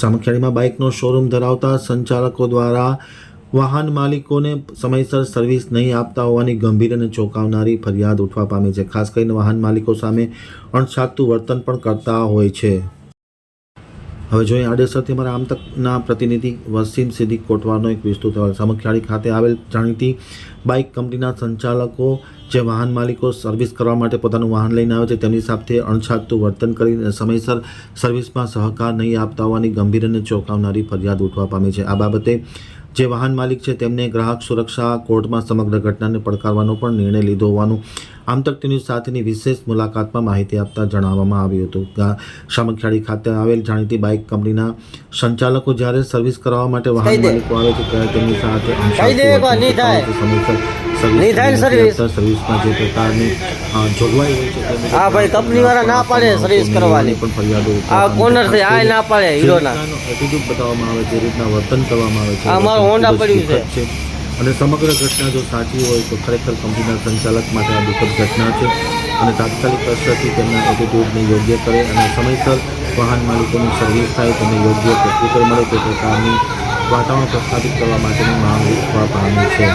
સામખિયાળીમાં બાઇકનો showroom ધરાવતા સંચાલકો દ્વારા વાહન માલિકોને સમયસર સર્વિસ નહીં આપતા હોવાની ગંભીર અને ચોંકાવનારી ફરિયાદ ઉઠવા પામી છે. ખાસ કરીને વાહન માલિકો સામે અણછાતું વર્તન પણ કરતા હોય છે. હવે જોઈએ આડેસરથી અમારા આમતકના પ્રતિનિધિ વસીમ સિદ્દીક કોટવારનો એક વિસ્તૃત અહેવાલ. સામખિયાળી ખાતે આવેલ જાણીતી બાઇક કંપનીના સંચાલકો જે વાહન માલિકો સર્વિસ કરવા માટે પોતાનું વાહન લઈને આવે છે તેમની સાથે અણછાતું વર્તન કરીને સમયસર સર્વિસમાં સહકાર નહીં આપતા હોવાની ગંભીર અને ચોંકાવનારી ફરિયાદ ઉઠવા પામી છે. આ બાબતે જે વાહન માલિક છે તેમને ગ્રાહક સુરક્ષા કોર્ટમાં સમગ્ર ઘટનાને પડકારવાનો પણ નિર્ણય લીધો હોવાનું આમતક ન્યૂઝ સાથેની વિશેષ મુલાકાતમાં માહિતી આપતા જણાવવામાં આવ્યું હતું. શામખિયાળી ખાતે આવેલ જાણીતી બાઇક કંપનીના સંચાલકો જ્યારે સર્વિસ કરાવવા માટે વાહન માલિકો આવે છે ત્યારે તેમની સાથે. સમયસર સર્વિસ. સર્વિસમાં જે પ્રકારની જોગવાઈ હોય છે હા ભાઈ, કંપનીવાળા ના પાડે સર્વિસ કરવાની. પણ ફરિયાદો આ કોર્નર છે આ ના પાડે હીરોના એટીટ્યુડ બતાવવામાં આવે છે રીતના વર્તન કરવામાં આવે છે આ મારો હોન્ડા પડ્યું છે. અને સમગ્ર ઘટના જો સાચી હોય તો ખરેખર કંપનીના સંચાલક માટે આ દુઃખદ ઘટના છે અને તાત્કાલિક અસરથી તેમના એટીટ્યૂડને યોગ્ય કરે અને સમયસર વાહન માલિકોની સર્વિસ થાય તેમને યોગ્ય પ્રત્યુત્તર મળે તે પ્રકારની વાતાવરણ પ્રસ્થાપિત કરવા માટેની માંગ ઉઠવા પામી છે